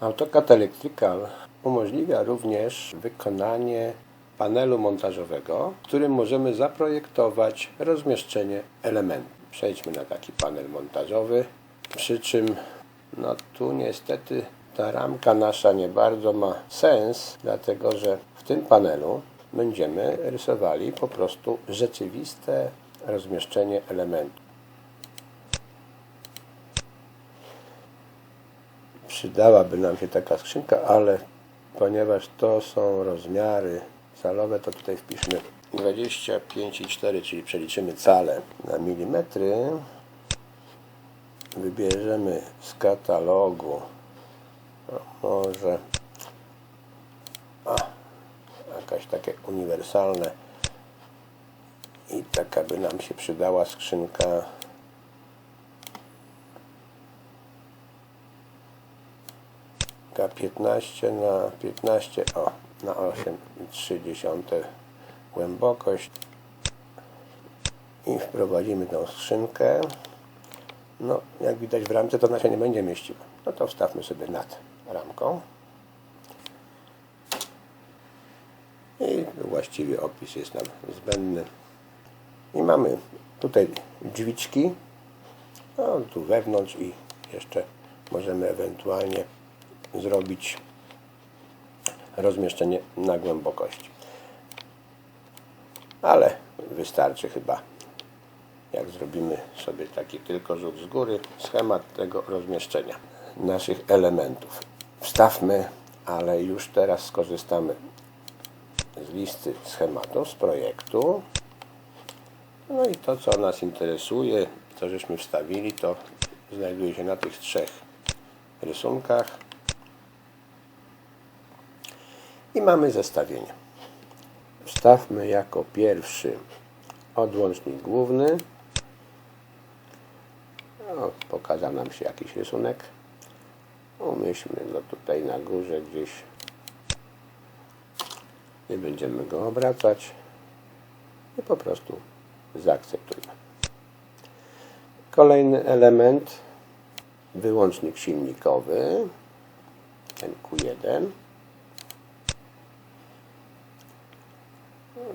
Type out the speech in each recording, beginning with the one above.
AutoCAD Electrical umożliwia również wykonanie panelu montażowego, w którym możemy zaprojektować rozmieszczenie elementów. Przejdźmy na taki panel montażowy, przy czym no tu niestety ta ramka nasza nie bardzo ma sens, dlatego że w tym panelu będziemy rysowali po prostu rzeczywiste rozmieszczenie elementów. Przydałaby nam się taka skrzynka, ale ponieważ to są rozmiary calowe, to tutaj wpiszmy 25,4, czyli przeliczymy cale na milimetry. Wybierzemy z katalogu. No, może. A, jakaś takie uniwersalne. I taka by nam się przydała skrzynka K15 na 15 o, na 8,3 głębokość. I wprowadzimy tą skrzynkę. No jak widać w ramce to ona się nie będzie mieściła. No to wstawmy sobie nad ramką. I właściwie opis jest nam zbędny. I mamy tutaj drzwiczki. No, tu wewnątrz i jeszcze możemy ewentualnie zrobić rozmieszczenie na głębokości ale wystarczy chyba jak zrobimy sobie taki tylko rzut z góry schemat tego rozmieszczenia naszych elementów. Wstawmy ale już teraz skorzystamy z listy schematów z projektu. No i to co nas interesuje co żeśmy wstawili to znajduje się na tych trzech rysunkach i mamy zestawienie. Wstawmy jako pierwszy odłącznik główny. No, pokaza nam się jakiś rysunek. Umieśćmy go tutaj na górze gdzieś. Nie będziemy go obracać. I po prostu zaakceptujmy. Kolejny element. Wyłącznik silnikowy. Ten Q1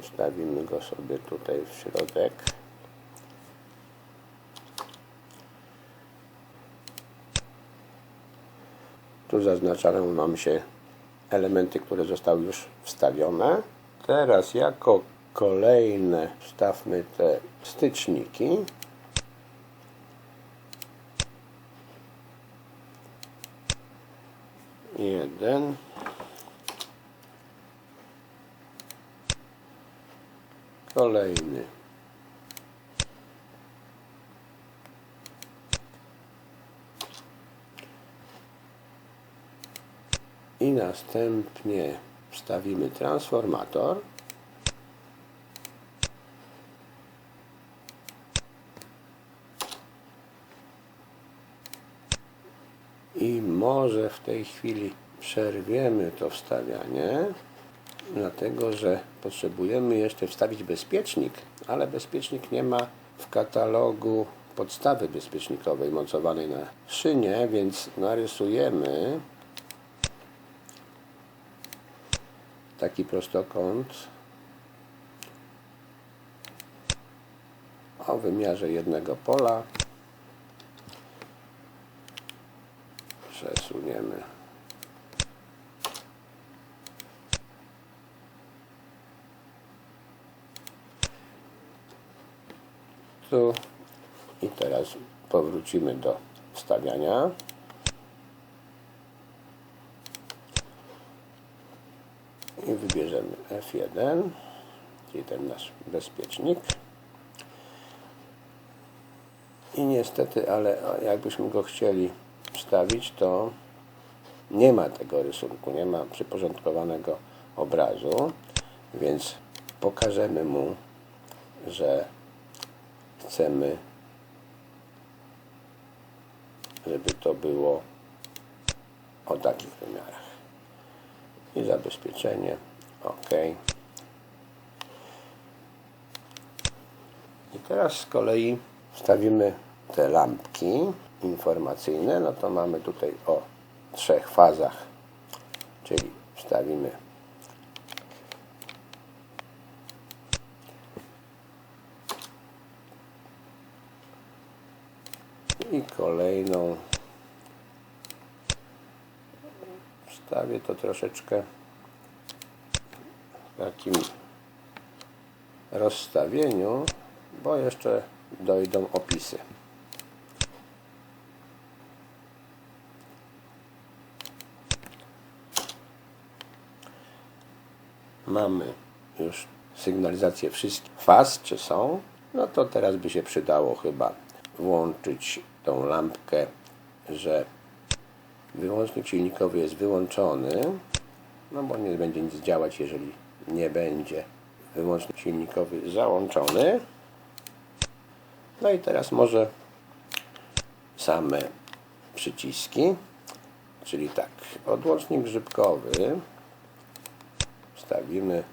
Wstawimy go sobie tutaj w środek. Tu zaznaczają nam się elementy, które zostały już wstawione. Teraz jako kolejne wstawmy te styczniki. Jeden. Kolejny. I następnie wstawimy transformator. I może w tej chwili przerwiemy to wstawianie dlatego że potrzebujemy jeszcze wstawić bezpiecznik, ale bezpiecznik nie ma w katalogu podstawy bezpiecznikowej mocowanej na szynie, więc narysujemy taki prostokąt. O wymiarze jednego pola. Przesuniemy tu i teraz powrócimy do wstawiania. I wybierzemy F1 czyli ten nasz bezpiecznik. I niestety, ale jakbyśmy go chcieli wstawić to nie ma tego rysunku, nie ma przyporządkowanego obrazu więc pokażemy mu, że chcemy, żeby to było o takich wymiarach. I zabezpieczenie. OK. I teraz z kolei wstawimy te lampki informacyjne. No to mamy tutaj o trzech fazach, czyli wstawimy i kolejną wstawię to troszeczkę w takim rozstawieniu, bo jeszcze dojdą opisy. Mamy już sygnalizację wszystkich faz, czy są. No to teraz by się przydało chyba włączyć tą lampkę, że wyłącznik silnikowy jest wyłączony, no bo nie będzie nic działać, jeżeli nie będzie wyłącznik silnikowy załączony. No i teraz może same przyciski, czyli tak, odłącznik grzybkowy wstawimy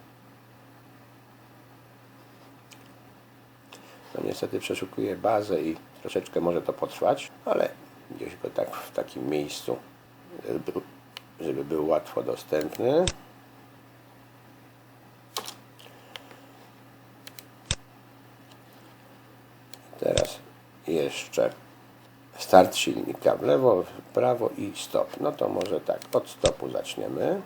no niestety przeszukuję bazę i troszeczkę może to potrwać, ale gdzieś go tak w takim miejscu, żeby był łatwo dostępny. Teraz jeszcze start silnika w lewo, w prawo i stop. No to może tak, od stopu zaczniemy.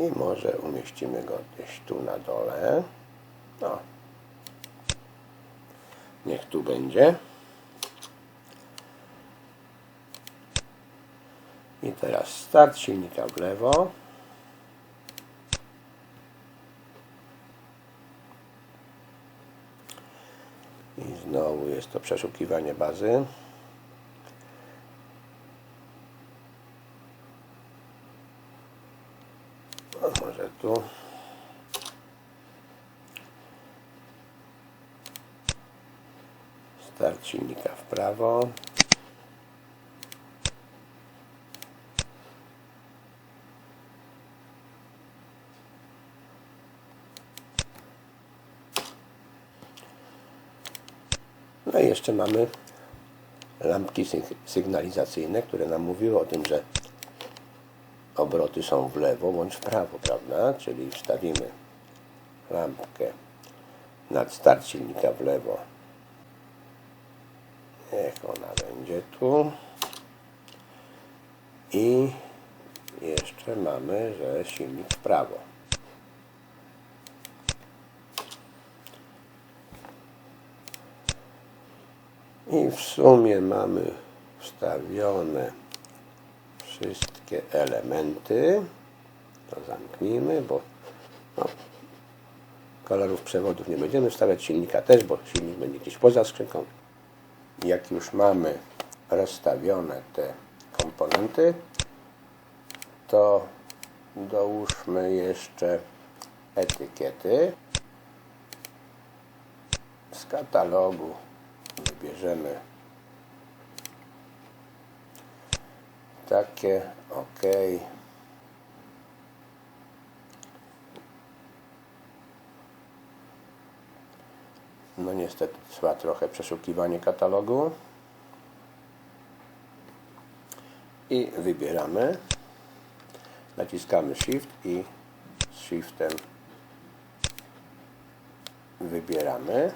I może umieścimy go gdzieś tu na dole. No. Niech tu będzie. I teraz start silnika w lewo. I znowu jest to przeszukiwanie bazy. Tu. Start silnika w prawo. No i jeszcze mamy lampki syg- sygnalizacyjne, które nam mówiły o tym, że obroty są w lewo bądź w prawo, prawda? Czyli wstawimy lampkę nad start silnika w lewo. Niech ona będzie tu. I jeszcze mamy, że silnik w prawo. I w sumie mamy wstawione wszystkie elementy. To zamknijmy, bo no, kolorów przewodów nie będziemy wstawiać, silnika też, bo silnik będzie gdzieś poza skrzynką. Jak już mamy rozstawione te komponenty, to dołóżmy jeszcze etykiety. Z katalogu wybierzemy takie OK. No niestety trwa trochę przeszukiwanie katalogu. I wybieramy. Naciskamy Shift i z Shiftem wybieramy.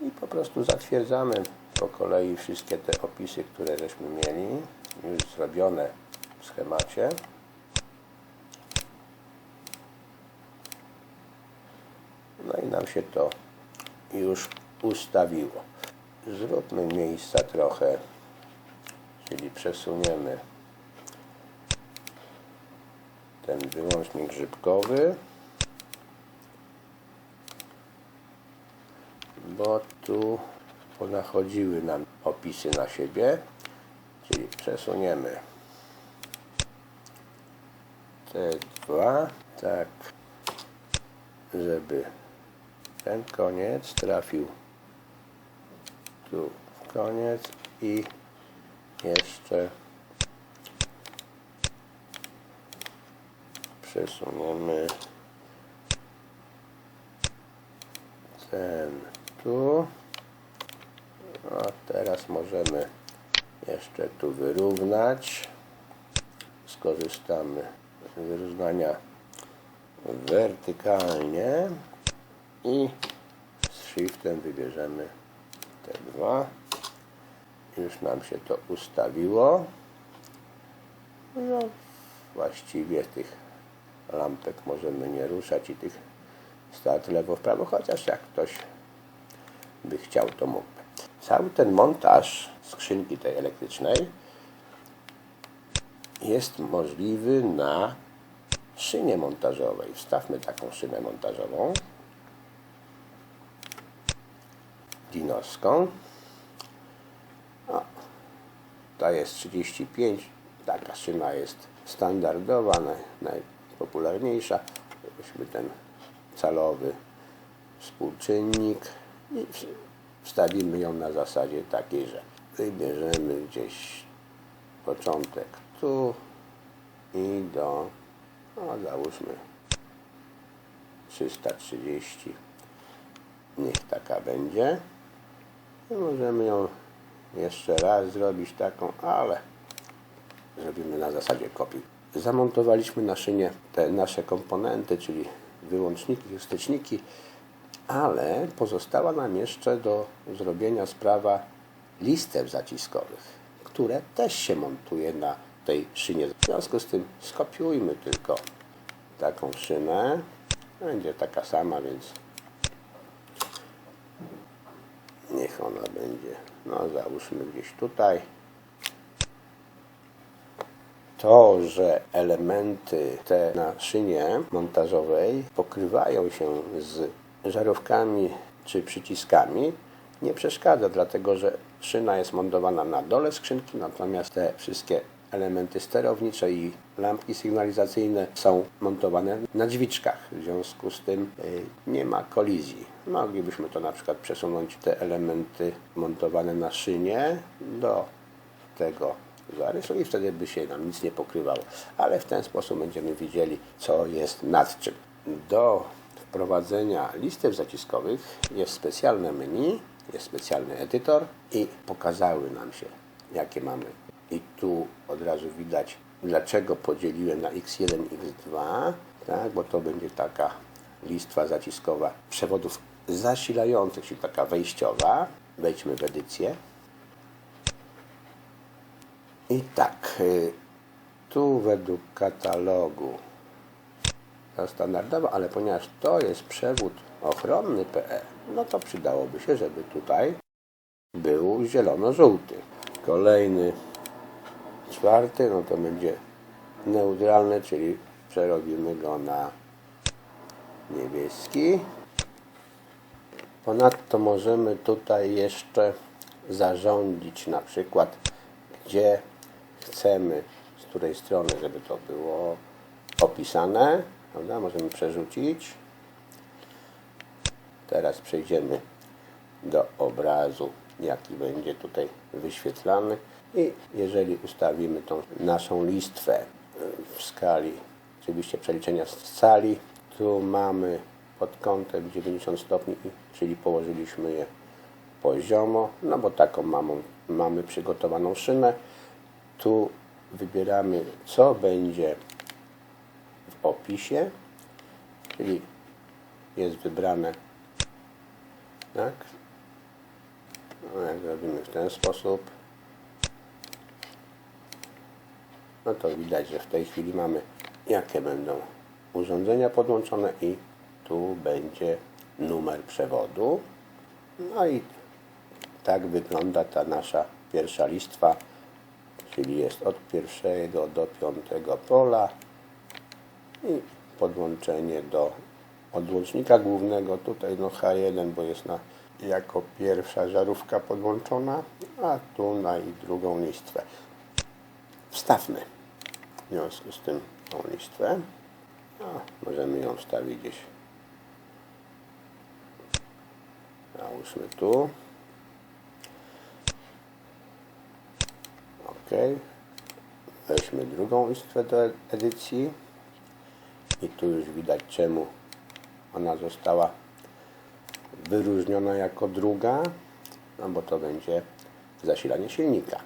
I po prostu zatwierdzamy po kolei wszystkie te opisy, które żeśmy mieli już zrobione w schemacie. No i nam się to już ustawiło. Zróbmy miejsca trochę, czyli przesuniemy ten wyłącznik grzybkowy. bo tu ponachodziły nam opisy na siebie, czyli przesuniemy te dwa, tak, żeby ten koniec trafił tu w koniec i jeszcze Przesuniemy ten tu. Teraz możemy jeszcze tu wyrównać. Skorzystamy z wyrównania wertykalnie i z shiftem wybierzemy te dwa. Już nam się to ustawiło. No, właściwie tych lampek możemy nie ruszać i tych start lewo w prawo, chociaż jak ktoś by chciał, to mógłby. Cały ten montaż skrzynki tej elektrycznej jest możliwy na szynie montażowej. Wstawmy taką szynę montażową. Dinoską. O, ta jest 35. Taka szyna jest standardowa, naj, najpopularniejsza. Weźmy ten calowy współczynnik wstawimy ją na zasadzie takiej, że wybierzemy gdzieś początek tu i do, no załóżmy 330 niech taka będzie. I możemy ją jeszcze raz zrobić taką, ale zrobimy na zasadzie kopii. Zamontowaliśmy na szynie te nasze komponenty, czyli wyłączniki, wsteczniki, ale pozostała nam jeszcze do zrobienia sprawa listew zaciskowych, które też się montuje na tej szynie. W związku z tym skopiujmy tylko taką szynę. Będzie taka sama, więc niech ona będzie, no załóżmy gdzieś tutaj. To, że elementy te na szynie montażowej pokrywają się z żarówkami czy przyciskami, nie przeszkadza, dlatego że szyna jest montowana na dole skrzynki, natomiast te wszystkie elementy sterownicze i lampki sygnalizacyjne są montowane na drzwiczkach. W związku z tym y, nie ma kolizji. Moglibyśmy to na przykład przesunąć te elementy montowane na szynie do tego zarysu i wtedy by się nam nic nie pokrywało. Ale w ten sposób będziemy widzieli, co jest nad czym. Do wprowadzenia listew zaciskowych jest specjalne menu, jest specjalny edytor i pokazały nam się, jakie mamy. I tu od razu widać, dlaczego podzieliłem na x1 i x2, tak, bo to będzie taka listwa zaciskowa przewodów zasilających, czyli taka wejściowa. Wejdźmy w edycję. I tak, y, tu według katalogu to standardowo, ale ponieważ to jest przewód ochronny PE, no to przydałoby się, żeby tutaj był zielono-żółty. Kolejny, czwarty, no to będzie neutralny, czyli przerobimy go na niebieski. Ponadto możemy tutaj jeszcze zarządzić na przykład, gdzie chcemy, z której strony, żeby to było opisane. Prawda? Możemy przerzucić. Teraz przejdziemy do obrazu, jaki będzie tutaj wyświetlany. I jeżeli ustawimy tą naszą listwę w skali, oczywiście przeliczenia z skali, tu mamy pod kątem 90 stopni, czyli położyliśmy je poziomo, no bo taką mamy, mamy przygotowaną szynę. Tu wybieramy, co będzie opisie, czyli jest wybrane, tak? No, jak zrobimy w ten sposób, no to widać, że w tej chwili mamy, jakie będą urządzenia podłączone i tu będzie numer przewodu. No i tak wygląda ta nasza pierwsza listwa, czyli jest od pierwszego do piątego pola i podłączenie do odłącznika głównego. Tutaj no H1, bo jest na, jako pierwsza żarówka podłączona, a tu na i drugą listwę. Wstawmy w związku z tym tą listwę. A, możemy ją wstawić gdzieś. Załóżmy tu. OK. Weźmy drugą listwę do edycji. I tu już widać czemu ona została wyróżniona jako druga, no bo to będzie zasilanie silnika.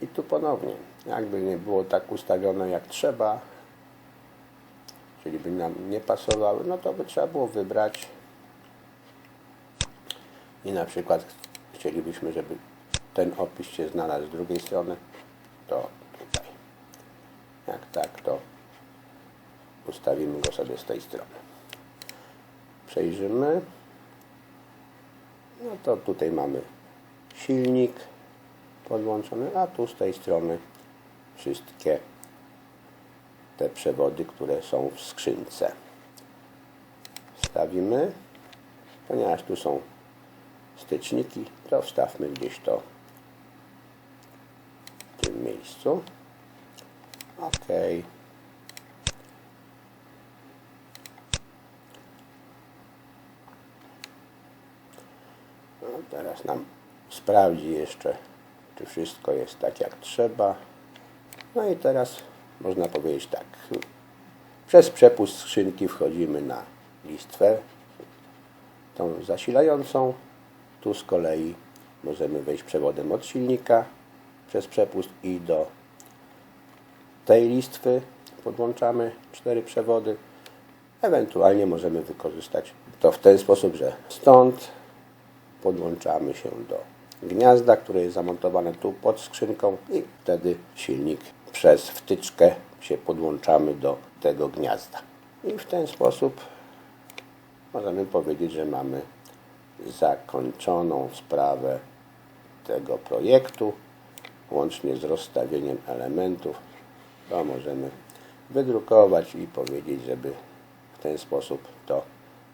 I tu ponownie, jakby nie było tak ustawione jak trzeba, czyli by nam nie pasowały, no to by trzeba było wybrać i na przykład chcielibyśmy, żeby ten opis się znalazł z drugiej strony, to tutaj. Jak tak, to ustawimy go sobie z tej strony. Przejrzymy. No to tutaj mamy silnik podłączony, a tu z tej strony wszystkie te przewody, które są w skrzynce. Wstawimy, ponieważ tu są styczniki, to wstawmy gdzieś to w tym miejscu. OK. No, teraz nam sprawdzi jeszcze, czy wszystko jest tak jak trzeba. No i teraz można powiedzieć tak. Przez przepust skrzynki wchodzimy na listwę, tą zasilającą. Tu z kolei możemy wejść przewodem od silnika przez przepust i do tej listwy podłączamy cztery przewody. Ewentualnie możemy wykorzystać to w ten sposób, że stąd podłączamy się do gniazda, które jest zamontowane tu pod skrzynką i wtedy silnik przez wtyczkę się podłączamy do tego gniazda. I w ten sposób możemy powiedzieć, że mamy zakończoną sprawę tego projektu, łącznie z rozstawieniem elementów. To możemy wydrukować i powiedzieć, żeby w ten sposób to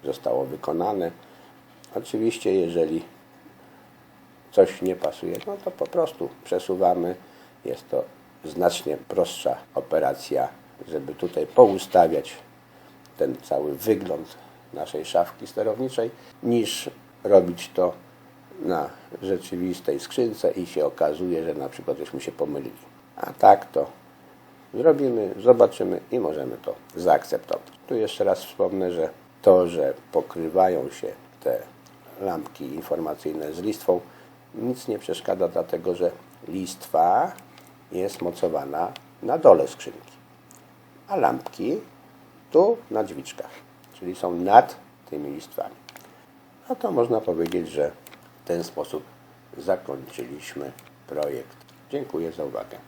zostało wykonane. Oczywiście, jeżeli coś nie pasuje, no to po prostu przesuwamy. Jest to znacznie prostsza operacja, żeby tutaj poustawiać ten cały wygląd naszej szafki sterowniczej, niż robić to na rzeczywistej skrzynce i się okazuje, że na przykład żeśmy się pomylili. A tak to zrobimy, zobaczymy i możemy to zaakceptować. Tu jeszcze raz wspomnę, że to, że pokrywają się te lampki informacyjne z listwą, nic nie przeszkadza, dlatego że listwa jest mocowana na dole skrzynki, a lampki tu na drzwiczkach, czyli są nad tymi listwami. No to można powiedzieć, że w ten sposób zakończyliśmy projekt. Dziękuję za uwagę.